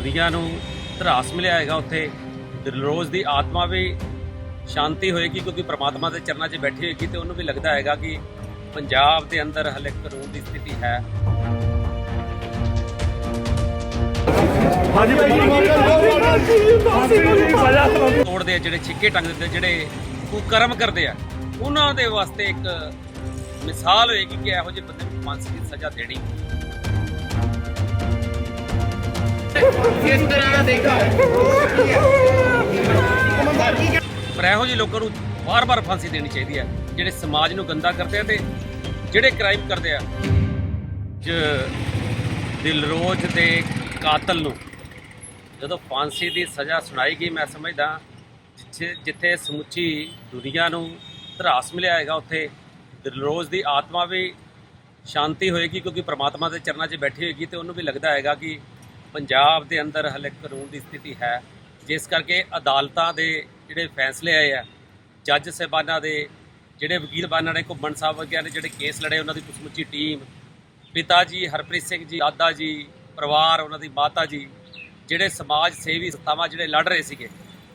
ਦੁਨੀਆ ਨੂੰ ਧਰਾਸ ਮਿਲਿਆ ਹੈਗਾ ਉੱਥੇ। ਦਿਲਰੋਜ਼ ਦੀ ਆਤਮਾ ਵੀ ਸ਼ਾਂਤੀ ਹੋਏਗੀ ਕਿਉਂਕਿ ਪ੍ਰਮਾਤਮਾ ਦੇ ਚਰਨਾਂ 'ਚ ਬੈਠੀ ਹੋਏਗੀ ਤੇ ਉਹਨੂੰ ਵੀ ਲੱਗਦਾ ਹੈਗਾ ਕਿ ਪੰਜਾਬ ਦੇ ਅੰਦਰ ਹਲੇ ਕਾਨੂੰਨ ਦੀ ਸਥਿਤੀ ਹੈ। ਹਾਂਜੀ ਭਾਈ ਤੋੜਦੇ ਆ ਜਿਹੜੇ ਛਿੱਕੇ ਟੰਗਦੇ ਆ, ਜਿਹੜੇ ਕੁਕਰਮ ਕਰਦੇ ਆ। ਉਹਨਾਂ ਦੇ ਵਾਸਤੇ ਇੱਕ ਮਿਸਾਲ ਹੋਏਗੀ ਕਿ ਇਹੋ ਜਿਹੇ ਬੰਦੇ ਨੂੰ ਦੀ ਸਜ਼ਾ ਦੇਣੀ। ਕਿਸ ਤਰ੍ਹਾਂ ਦੇਖਾ। ਪਰ ਇਹੋ ਜਿਹੇ ਲੋਕਾਂ ਨੂੰ ਵਾਰ-ਵਾਰ ਫਾਂਸੀ ਦੇਣੀ ਚਾਹੀਦੀ ਹੈ, ਜਿਹੜੇ ਸਮਾਜ ਨੂੰ ਗੰਦਾ ਕਰਦੇ ਆ ਤੇ ਜਿਹੜੇ ਕ੍ਰਾਈਮ ਕਰਦੇ ਆ। ਜ ਦਿਲਰੋਜ਼ ਦੇ ਕਾਤਲ ਨੂੰ ਜਦੋਂ ਫਾਂਸੀ ਦੀ ਸਜ਼ਾ ਸੁਣਾਈ ਗਈ, ਮੈਂ ਸਮਝਦਾ ਜਿੱਥੇ ਜਿੱਥੇ ਸਮੁੱਚੀ ਦੁਨੀਆ ਨੂੰ ਧਰਾਸ ਮਿਲਿਆ ਹੈਗਾ, ਉੱਥੇ ਦਿਲਰੋਜ਼ ਦੀ ਆਤਮਾ ਵੀ ਸ਼ਾਂਤੀ ਹੋਏਗੀ, ਕਿਉਂਕਿ ਪ੍ਰਮਾਤਮਾ ਦੇ ਚਰਨਾਂ 'ਚ ਬੈਠੀ ਹੋਏਗੀ ਤੇ ਉਹਨੂੰ ਵੀ ਲੱਗਦਾ ਹੈਗਾ ਕਿ ਪੰਜਾਬ ਦੇ ਅੰਦਰ ਹਲੇ ਕਾਨੂੰਨ ਦੀ ਸਥਿਤੀ ਹੈ, ਜਿਸ ਕਰਕੇ ਅਦਾਲਤਾਂ ਦੇ ਜਿਹੜੇ ਫੈਸਲੇ ਆਏ ਆ, ਜੱਜ ਸਾਹਿਬਾਨਾਂ ਦੇ ਜਿਹੜੇ ਵਕੀਲ ਬਾਨਾਂ ਨੇ, ਘੁੰਮਣ ਸਾਹਿਬ ਵਰਗਿਆਂ ਨੇ ਜਿਹੜੇ ਕੇਸ ਲੜੇ, ਉਹਨਾਂ ਦੀ ਸਮੁੱਚੀ ਟੀਮ, ਪਿਤਾ ਜੀ ਹਰਪ੍ਰੀਤ ਸਿੰਘ ਜੀ, ਦਾਦਾ ਜੀ, ਪਰਿਵਾਰ, ਉਹਨਾਂ ਦੀ ਮਾਤਾ ਜੀ, ਜਿਹੜੇ ਸਮਾਜ ਸੇਵੀ ਸੰਸਥਾਵਾਂ ਜਿਹੜੇ ਲੜ ਰਹੇ ਸੀਗੇ,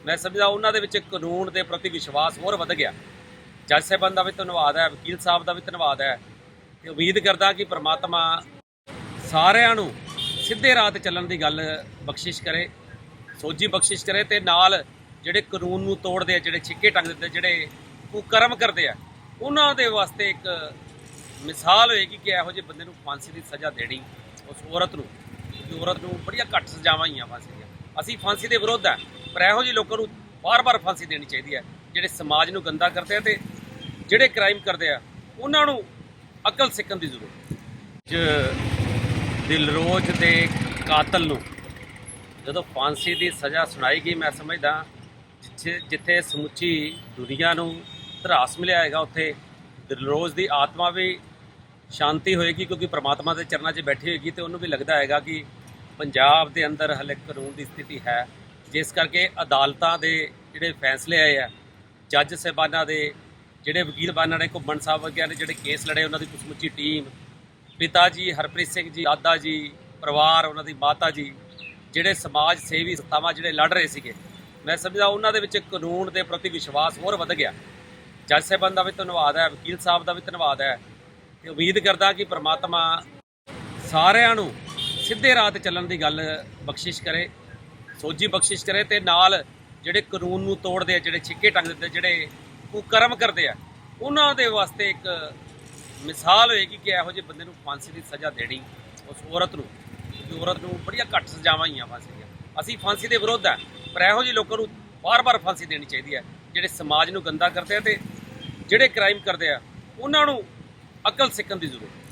ਮੈਂ ਸਮਝਦਾ ਉਹਨਾਂ ਦੇ ਵਿੱਚ ਕਾਨੂੰਨ ਦੇ ਪ੍ਰਤੀ ਵਿਸ਼ਵਾਸ ਹੋਰ ਵੱਧ ਗਿਆ। ਜੱਜ ਸਾਹਿਬਾਨ ਦਾ ਵੀ ਧੰਨਵਾਦ ਹੈ, ਵਕੀਲ ਸਾਹਿਬ ਦਾ ਵੀ ਧੰਨਵਾਦ ਹੈ, ਤੇ ਉਮੀਦ ਕਰਦਾ ਕਿ ਪ੍ਰਮਾਤਮਾ ਸਾਰਿਆਂ ਨੂੰ ਸਿੱਧੇ ਰਾਹ ਤੇ ਚੱਲਣ ਦੀ ਗੱਲ ਬਖਸ਼ਿਸ਼ ਕਰੇ, ਸੋਝੀ ਬਖਸ਼ਿਸ਼ ਕਰੇ ਤੇ ਨਾਲ ਜਿਹੜੇ ਕਾਨੂੰਨ ਨੂੰ ਤੋੜਦੇ ਆ, ਜਿਹੜੇ ਛਿੱਕੇ ਟੰਗ ਦਿੰਦੇ, ਜਿਹੜੇ ਕੁਕਰਮ ਕਰਦੇ ਆ, ਉਹਨਾਂ ਦੇ ਵਾਸਤੇ ਇੱਕ ਮਿਸਾਲ ਹੋਏਗੀ ਕਿ ਇਹੋ ਜਿਹੇ ਬੰਦੇ ਨੂੰ ਫਾਂਸੀ ਦੀ ਸਜ਼ਾ ਦੇਣੀ, ਉਸ ਔਰਤ ਨੂੰ ਕਿ ਔਰਤ ਨੂੰ ਬੜੀਆਂ ਘੱਟ ਸਜ਼ਾਵਾਂ ਹੀ ਆ ਫਾਂਸੀ ਦੀਆਂ। ਅਸੀਂ ਫਾਂਸੀ ਦੇ ਵਿਰੋਧ ਆ, ਪਰ ਇਹੋ ਜਿਹੇ ਲੋਕਾਂ ਨੂੰ ਵਾਰ-ਵਾਰ ਫਾਂਸੀ ਦੇਣੀ ਚਾਹੀਦੀ ਹੈ ਜਿਹੜੇ ਸਮਾਜ ਨੂੰ ਗੰਦਾ ਕਰਦੇ ਆ ਤੇ ਜਿਹੜੇ ਕ੍ਰਾਈਮ ਕਰਦੇ ਆ, ਉਹਨਾਂ ਨੂੰ ਅਕਲ ਸਿੱਖਣ ਦੀ ਜ਼ਰੂਰਤ। ਹੈ ਦਿਲਰੋਜ਼ ਦੇ ਕਾਤਲ ਨੂੰ। ਜਦੋਂ ਫਾਂਸੀ ਦੀ ਸਜ਼ਾ ਸੁਣਾਈ ਗਈ, ਮੈਂ ਸਮਝਦਾ ਜਿੱਥੇ ਜਿੱਥੇ ਸਮੁੱਚੀ ਦੁਨੀਆ ਨੂੰ ਧਰਾਸ ਮਿਲਿਆ ਹੈਗਾ, ਉੱਥੇ ਦਿਲਰੋਜ਼ ਦੀ ਆਤਮਾ ਵੀ ਸ਼ਾਂਤੀ ਹੋਏਗੀ, ਕਿਉਂਕਿ ਪ੍ਰਮਾਤਮਾ ਦੇ ਚਰਨਾਂ 'ਚ ਬੈਠੀ ਹੋਏਗੀ ਤੇ ਉਹਨੂੰ ਵੀ ਲੱਗਦਾ ਹੈਗਾ ਕਿ ਪੰਜਾਬ ਦੇ ਅੰਦਰ ਹਲੇ ਕਾਨੂੰਨ ਦੀ ਸਥਿਤੀ ਹੈ, ਜਿਸ ਕਰਕੇ ਅਦਾਲਤਾਂ ਦੇ ਜਿਹੜੇ ਫੈਸਲੇ ਆਏ ਆ, ਜੱਜ ਸਾਹਿਬਾਨਾਂ ਦੇ ਜਿਹੜੇ ਵਕੀਲ ਬਾਨਾਂ ਨੇ, ਘੁੰਮਣ ਸਾਹਿਬ ਵਰਗਿਆਂ ਨੇ ਜਿਹੜੇ ਕੇਸ ਲੜੇ, ਉਹਨਾਂ ਦੀ ਸਮੁੱਚੀ ਟੀਮ ਪਿਤਾ ਜੀ ਹਰਪ੍ਰੀਤ ਸਿੰਘ ਜੀ, ਦਾਦਾ ਜੀ, ਪਰਿਵਾਰ, ਉਹਨਾਂ ਦੀ ਮਾਤਾ ਜੀ, ਜਿਹੜੇ ਸਮਾਜ ਸੇਵੀ ਸੰਸਥਾਵਾਂ ਜਿਹੜੇ ਲੜ ਰਹੇ ਸੀਗੇ, ਮੈਂ ਸਮਝਦਾ ਉਹਨਾਂ ਦੇ ਵਿੱਚ ਕਾਨੂੰਨ ਦੇ ਪ੍ਰਤੀ ਵਿਸ਼ਵਾਸ ਹੋਰ ਵੱਧ ਗਿਆ। ਜੱਜ ਸਾਹਿਬਾਨ ਦਾ ਵੀ ਧੰਨਵਾਦ ਹੈ, ਵਕੀਲ ਸਾਹਿਬ ਦਾ ਵੀ ਧੰਨਵਾਦ ਹੈ, ਤੇ ਉਮੀਦ ਕਰਦਾ ਕਿ ਪ੍ਰਮਾਤਮਾ ਸਾਰਿਆਂ ਨੂੰ ਸਿੱਧੇ ਰਾਹ ਤੇ ਚੱਲਣ ਦੀ ਗੱਲ ਬਖਸ਼ਿਸ਼ ਕਰੇ, ਸੋਝੀ ਬਖਸ਼ਿਸ਼ ਕਰੇ ਤੇ ਨਾਲ ਜਿਹੜੇ ਕਾਨੂੰਨ ਨੂੰ ਤੋੜਦੇ ਆ, ਜਿਹੜੇ ਛਿੱਕੇ ਟੰਗ ਦਿੰਦੇ ਜਿਹੜੇ ਕੁਕਰਮ ਕਰਦੇ ਆ, ਉਹਨਾਂ ਦੇ ਵਾਸਤੇ ਇੱਕ ਮਿਸਾਲ ਹੋਏਗੀ ਕਿ ਇਹੋ ਜਿਹੇ ਬੰਦੇ ਨੂੰ ਫਾਂਸੀ ਦੀ ਸਜ਼ਾ ਦੇਣੀ, ਉਸ ਔਰਤ ਨੂੰ ਕਿ ਔਰਤ ਨੂੰ ਬੜੀਆਂ ਘੱਟ ਸਜ਼ਾਵਾਂ ਹੀ ਆ ਫਾਂਸੀ ਦੀਆਂ। ਅਸੀਂ ਫਾਂਸੀ ਦੇ ਵਿਰੋਧ ਆ, ਪਰ ਇਹੋ ਜਿਹੇ ਲੋਕਾਂ ਨੂੰ ਵਾਰ-ਵਾਰ ਫਾਂਸੀ ਦੇਣੀ ਚਾਹੀਦੀ ਹੈ ਜਿਹੜੇ ਸਮਾਜ ਨੂੰ ਗੰਦਾ ਕਰਦੇ ਆ ਤੇ ਜਿਹੜੇ ਕ੍ਰਾਈਮ ਕਰਦੇ ਆ, ਉਹਨਾਂ ਨੂੰ ਅਕਲ ਸਿੱਖਣ ਦੀ ਜ਼ਰੂਰਤ ਹੈ